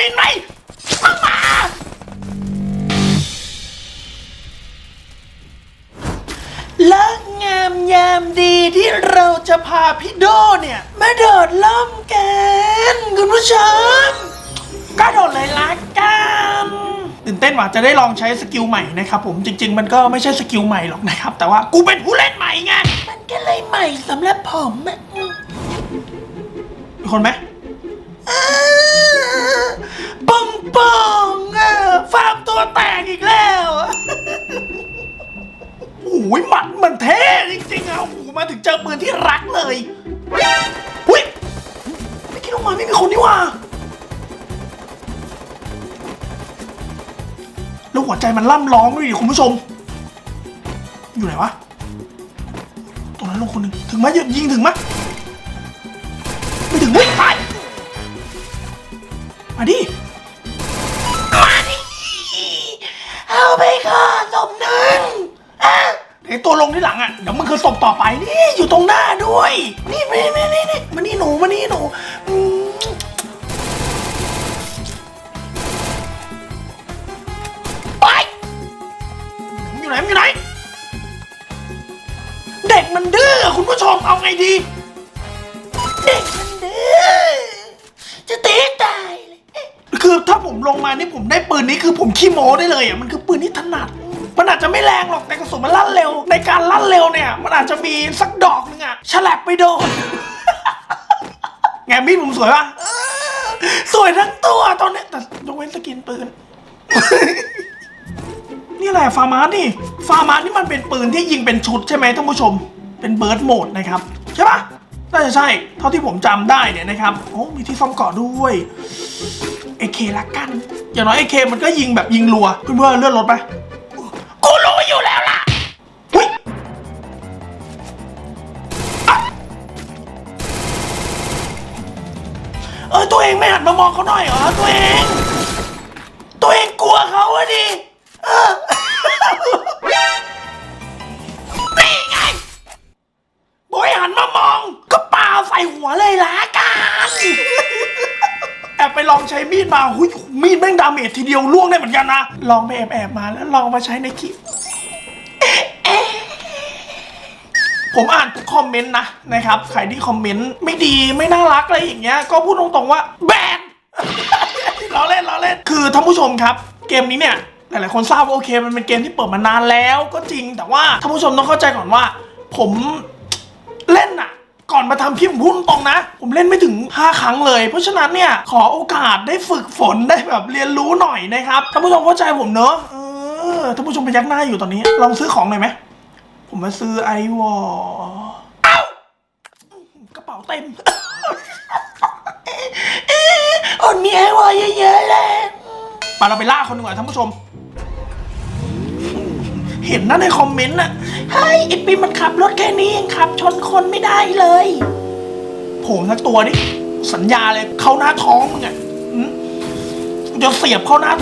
บินไหมมึงมา เลิกงามยามดีที่เราจะพาพี่โดเนี่ย มาโดดล่มกัน คุณผู้ชม ก็โดดเลยละกันตื่นเต้นว่ะจะได้ลองใช้สกิลใหม่นะครับผมจริง ๆ มันก็ไม่ใช่สกิลใหม่หรอกนะครับ แต่ว่ากูเป็นผู้เล่นใหม่ไงมันก็เลยใหม่สำหรับผมอะมีคนไหม เจอปืนที่รักเลยหุ้ยไม่คิดว่ามาไม่มีคนนี่ว่าแล้วหัวใจมันล่ำร้องด้วยดิคุณผู้ชม อยู่ไหนวะ ตรงนั้นลงคนหนึ่งถึงไหมยยิงถึงไหม ต่อไปนี่อยู่ตรงหน้าด้วย นี่นี่นี่นี่นี่มานี่หนูมานี่หนูอืมไปมันอยู่ไหนมันอยู่ไหน เด็กมันดื้อคุณผู้ชมเอาไงดี เด็กมันดื้อจะตีตายเลย คือถ้าผมลงมานี่ผมได้ปืนนี้คือผมขี้โม้ได้เลยอะมันคือปืนที่ถนัด มันอาจจะไม่แรงหรอกแต่ ในการลั่นเร็วเนี่ย มันอาจจะมีสักดอกนึงอะฉลับไปโดน ไงมีดผมสวยปะเออสวยทั้งตัวตอนนี้แต่ยกเว้นสกินปืน นี่แหละฟาร์มาสนี่ ฟาร์มาสนี่มันเป็นปืนที่ยิงเป็นชุดใช่ไหมท่านผู้ชม เป็นเบิร์ดโหมดนะครับ ใช่ปะน่าจะใช่ เท่าที่ผมจำได้เนี่ยนะครับ โอ้มีที่ซ่อมเกาะด้วยเอเคละกัน อย่างน้อยเอเคมันก็ยิงแบบยิงรัวเพื่อนๆเลื่อนรถไป เขาหน่อยเหรอตัวเอง ตัวเองกลัวเขาอะดิเออ นี่ไงบอยหันมามอง ก็ปาใส่หัวเลยละกัน แอบไปลองใช้มีดมาหุยมีดแม่งดาเมจทีเดียวล่วงได้เหมือนกันนะ ลองไปแอบแอบๆมาแล้วลองมาใช้ในคลิป ผมอ่านทุกคอมเมนต์นะนะครับ ใครที่คอมเมนต์ไม่ดีไม่น่ารักอะไรอย่างเงี้ย ก็พูดตรงๆว่าแบน ล้อเล่นล้อเล่น คือท่านผู้ชมครับ เกมนี้เนี่ยหลายๆคนทราบว่าโอเค มันเป็นเกมที่เปิดมานานแล้วก็จริง แต่ว่าท่านผู้ชมต้องเข้าใจก่อนว่า ผมเล่นอะก่อนมาทำคลิปผมพูดตรงนะ ผมเล่นไม่ถึง 5 ครั้งเลย เพราะฉะนั้นเนี่ยขอโอกาสได้ฝึกฝนได้แบบเรียนรู้หน่อยนะครับท่านผู้ชมเข้าใจผมเนอะเออท่านผู้ชมไปยักหน้าอยู่ตอนนี้ ลองซื้อของหน่อยไหมผมมาซื้อไอวอลเอ้ากระเป๋าเต็มอดมีไอวอลเยอะๆเลย มาเราไปล่าคนหนึ่งก่อนท่านผู้ชม เห็นนะในคอมเมนต์น่ะเฮ้ยไอปิมมันขับรถแค่นี้ยังขับ ชนคนไม่ได้เลยโผมสักตัวดิสัญญาเลยเข้าหน้าท้องมึงอะหืมกูจะเสียบเข้าหน้า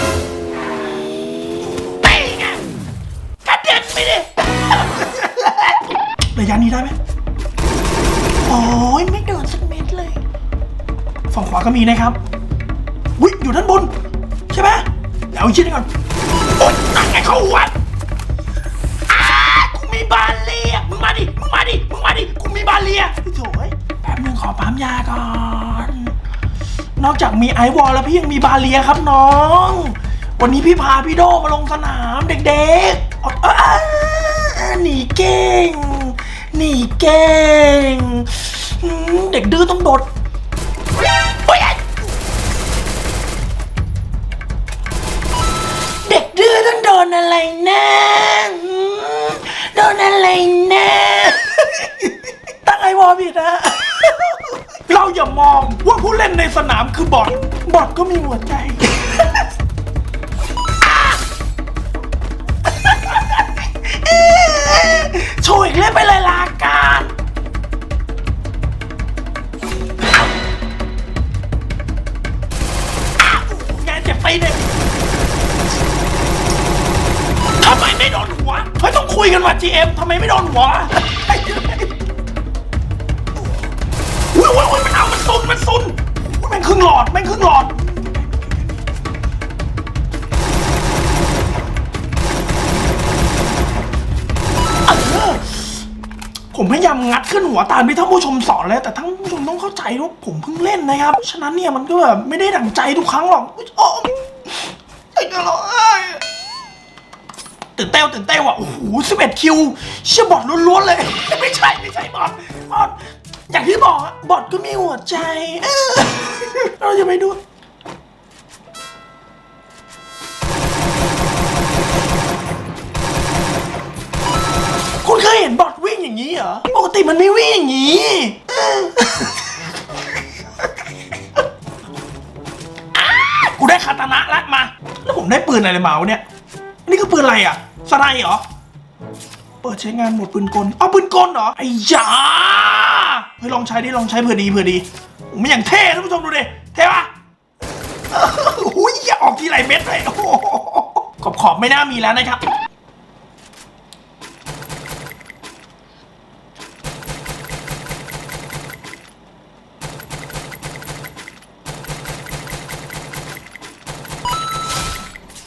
เตะไงกระเด็นไปดิระยะนี้ได้ไหมโอ้ยไม่โดนสักเม็ดเลย ฝั่งขวาก็มีนะครับวิอยู่ด้านบน ใช่ไหม เอาอีกชิ้นนึงก่อนโอ๊ยนั่นไงเข้าหัวอ้ากูมีบาเลียมึงมาดิ มึงมาดิ มึงมาดิ กูมีบาเลียโถ่ยแป๊บนึงขอปั๊มยาก่อน นอกจากมีไอวอลแล้วพี่ยังมีบาเลียครับน้อง วันนี้พี่พาพี่โดมาลงสนามเด็กๆอ๊ะอ๊ะอ๊ะหนีเก่ง หนีเก่ง เด็กดื้อต้องโดด นอะไรนะโดนอะไรนะตั้งไอวอลผิดนะเราอย่ามองว่าผู้เล่นในสนามคือบอทบอทก็มีหัวใจโชว์อีกเล่นไปเลยล่ะ คุยกันว่า GM ทำไมไม่โดนหัวอุ้ยอุ้ยวมันเอามันซุนมันซุนแม่งครึ่งหลอดแม่งครึ่งหลอดผมพยายามงัดขึ้นหัวตามที่ท่านผู้ชมสอนแล้ว แต่ท่านผู้ชมต้องเข้าใจว่าผมเพิ่งเล่นนะครับ ฉะนั้นเนี่ยมันก็แบบไม่ได้ดั่งใจทุกครั้งหรอกอุ๊ยโอ้ยจะร้องไห้ ตื่นเต้นตื่นเต้นว่ะโอ้โหสิบเอ็ดคิวเชื่อบอดล้วนๆเลย ไม่ใช่ไม่ใช่บอดบอดอย่างที่บอกอะบอดก็มีหัวใจเออเราจะไปดูคุณเคยเห็นบอทวิ่งอย่างนี้เหรอปกติมันไม่วิ่งอย่างนี้เออกูได้คาตานะแล้วมา แล้วผมได้ปืนอะไรมาวะเนี่ย นี่คือปืนอะไรอะ สไนเหรอ เปิดใช้งานหมดปืนกลเอาปืนกลเหรอ ไอ้ยาเฮ้ยลองใช้ดิลองใช้เผื่อดีเผื่อดีโอ้ไม่อย่างเท่ท่านผู้ชมดูดิ เท่ปะอุ้ยออกทีไรเม็ดเลยขอบขอบไม่น่ามีแล้วนะครับ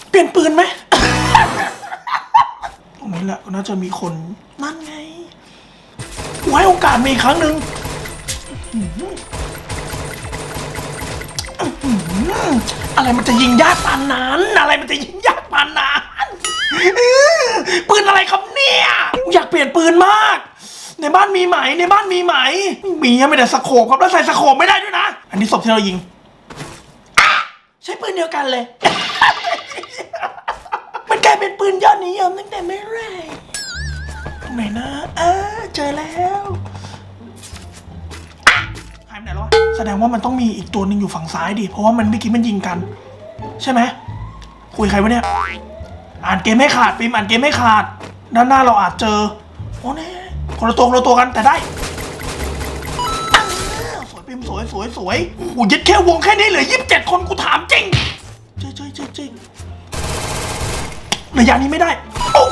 เปลี่ยนปืนไหม ตรงนี้แหละก็น่าจะมีคนนั่นไงไว้โอกาสมีครั้งหนึ่งอะไรมันจะยิงยากปานนั้น อะไรมันจะยิงยากปานนั้นปืนอะไรครับเนี่ยอยากเปลี่ยนปืนมาก ในบ้านมีไหมในบ้านมีไหมไม่มีไม่แต่สโคปครับแล้วใส่สโคปไม่ได้ด้วยนะ อันนี้ศพที่เรายิงใช้ปืนเดียวกันเลยายเป็นปืนยอดนิยมตั้งแต่เมื่อไหรตรงไหนนะเออเจอแล้วหายไปไหนแล้ววะแสดงว่ามันต้องมีอีกตัวหนึ่งอยู่ฝั่งซ้ายดิ เพราะว่ามันเมื่อกี้มันยิงกัน ใช่ไหมคุยใครวะเนี่ย อ่านเกมไม่ขาดปิมอ่านเกมไม่ขาด ด้านหน้าเราอาจเจอ โอ้แน่คนละตัวคนละตัวกันแต่ได้สวยปิมสวยสวยสวยโอ้โหยัดแค่วงแค่นี้เหลือยี่สิบเจ็ดคนกูถามจริงจริงจริงจริงจ ระยะนี้ไม่ได้ โอ้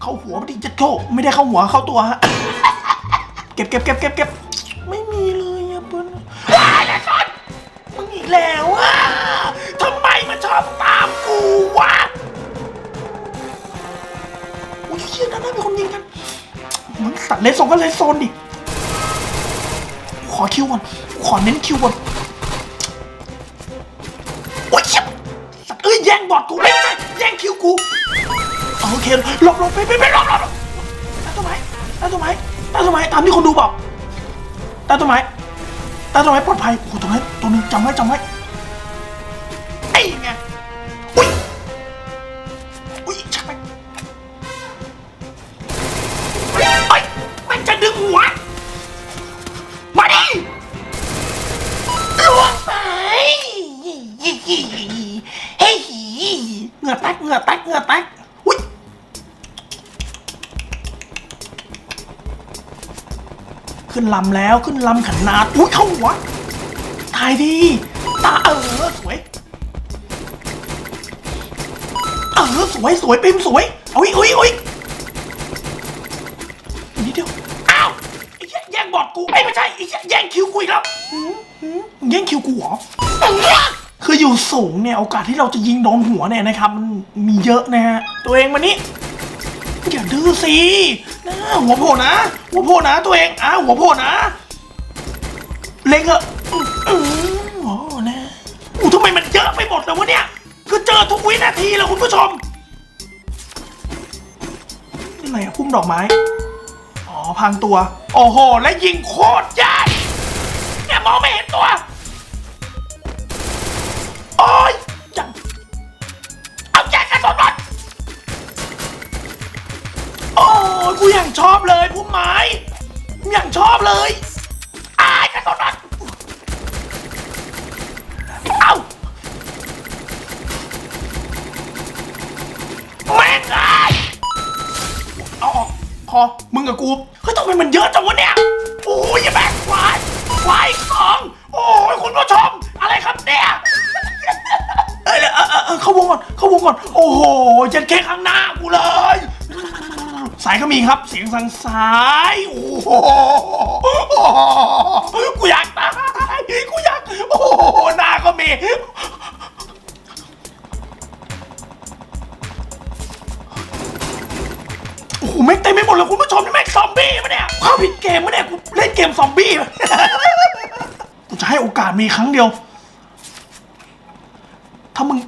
เข้าหัวไม่ดีจะโชไม่ได้เข้าหัวเข้าตัวฮะ เก็บเก็บเก็บเก็บเก็บไม่มีเลยอะเปิ้ลว้ายนะสันมึงอีกแล้วอะทำไมมันชอบตามกูวะโอ้ยเชี่ยด้านหน้ามีคนยิงกันมันสัตว์เลสโซนก็เลสโซนดิ ขอคิวก่อน ขอเน้นคิวก่อนโอ้ยเชี่ยสัตว์เอ้ยแย่งบอดกูไม่ใช่ แย่งคิวกูโอเคหลบหลบไปไปไปหลบหลบตาต้นไม้ตาต้นไม้ตาต้นไม้ตามที่คนดูบอกตาต้นไม้ตาต้นไม้ปลอดภัยโอ้โหตรงนั้นตัวนึงจำไว้จำไว้ ลำแล้วขึ้นลำขันนาดอุ้ยเข้าหัวตายดีตาเออสวยเออสวยสวยปิมสวยเอาอีกเอาอีกเอาอีกอีกนิดเดียวอ้าวไอ้แย่งบอดกูไอ้ไม่ใช่ไอ้แย่งคิวกูอีกแล้วแย่งคิวกูเหรอคืออยู่สูงเนี่ยโอกาสที่เราจะยิงโดนหัวเนี่ยนะครับ มันมีเยอะนะฮะตัวเองมานี่อย่าดื้อสิ นะหัวโผล่นะ หัวโผล่นะตัวเองอะหัวโผล่นะ เล็งเหอะอือโอ้นะอู้ทำไมมันเยอะไปหมดเลยวะเนี่ย คือเจอทุกวินาทีเลยคุณผู้ชมนี่อะไรอะพุ่มดอกไม้ อ๋อพังตัว โอ้โห และยิงโคตรยากเนี่ยมองไม่เห็นตัว ยกูยังชอบเลยพุ่มไม้ยังชอบเลยอายกระสุดเอาแม่งไอ้เอาออกพอมึงกับกูเฮ้ยทำไมมันเยอะจังวะเนี่ยโอ้ยอย่าแบกควายควายสองโอ้ยคุณผู้ชมอะไรครับเนี่ยเอ้ยเออเออเออเข้าวงก่อนเข้าวงก่อนโอ้โหยันแค่ข้างหน้ากูเลยายก็มีครับเสียงทางซ้ายโอ้โหกูอยากตายกูอยากโอ้โหหน้าก็มีโอ้โหแม่งเต็มไปหมดเลยคุณผู้ชมนี่แม่งซอมบี้ปะเนี่ยความผิดเกมไม่ได้กูเล่นเกมซอมบี้กูจะให้โอกาสมีครั้งเดียว ถ้ามึง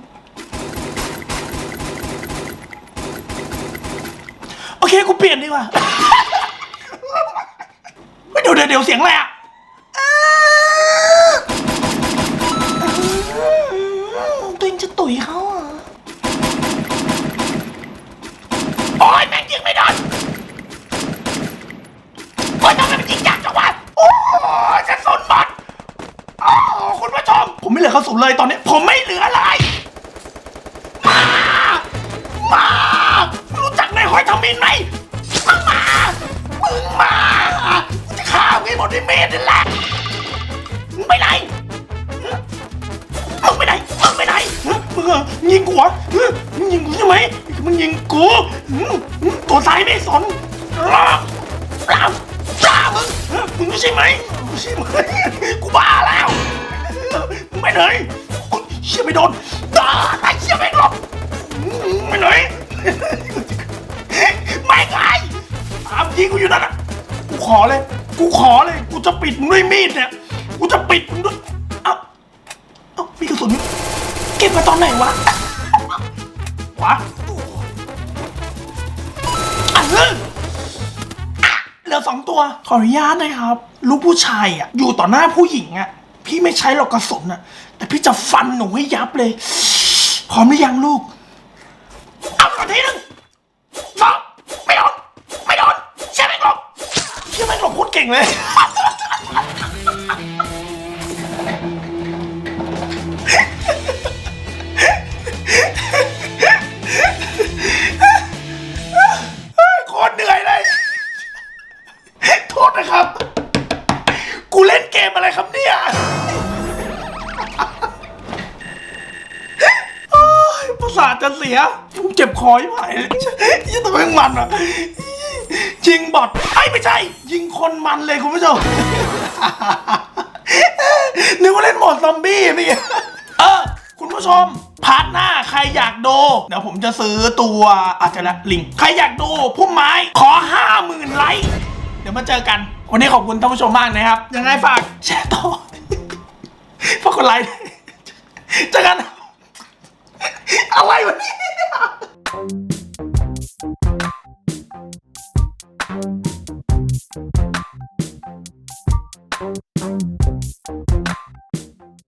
โอ เคกูเปลี่ยนดีกว่าไม่เดี๋ยวเดี๋ยวเดี๋ยวเสียงอะไรอะตัวเองจะตุ๋ยเขาอะโอ้ยแม่งยิงไม่โดนโอ้ยทำไมมันยิงยากจังวะโอ้ยจะสนหมดโอ้คุณผู้ชมผมไม่เหลือกระสุนเลยตอนนี้ ยิงกูเหรอมึงยิงกูใช่ไหมมึงยิงกูตัวซ้ายไม่สนปลาปลาปลามึงมึงไม่ใช่ไหมไม่ใช่ไหมกูบ้าแล้วมึงไปไหนกูเชี่ยไม่โดนตาไอ้เชี่ยไม่หลบไปไหนไม่ไงถามจริงกูอยู่นั่นอะกูขอเลย กูขอเลย กูจะปิดมึงด้วยมีดเนี่ย กูจะปิดมึงด้วย เอ้า เอ้ามีกระสุน เก็บมาตอนไหนวะ วะอะเฮ้ยอะเหลือสองตัว ขออนุญาตนะครับ ลูกผู้ชายอะ อยู่ต่อหน้าผู้หญิงอะ พี่ไม่ใช้หรอกกระสุนอะ แต่พี่จะฟันหนูให้ยับเลย พร้อมหรือยังลูก เอาก่อนทีหนึงสองไม่โดน ไม่โดนเชี่ยแม่งหลบเชี่ยแม่งหลบโคตรเก่งเลย ล่นเกมอะไรครับเนี่ยโอ๊ยประสาทจะเสียผมเจ็บคอยิ่งไหเลยยี่ตัวแม่งมันอะยิงบอทไอ้ไม่ใช่ ยิงคนมันเลยคุณผู้ชมนึกว่าเล่นโหมดซอมบี้นี่เออคุณผู้ชมพาร์ทหน้าใครอยากดูเดี๋ยวผมจะซื้อตัวอาจจะละลิง ใครอยากดูพุ่มไม้ขอห้าหมื่นไลค์ เดี๋ยวมาเจอกัน วันนี้ขอบคุณท่านผู้ชมมากนะครับ ยังไงฝากแชร์ต่อฝากกดไลค์จากกันอะไรวะเนี่ย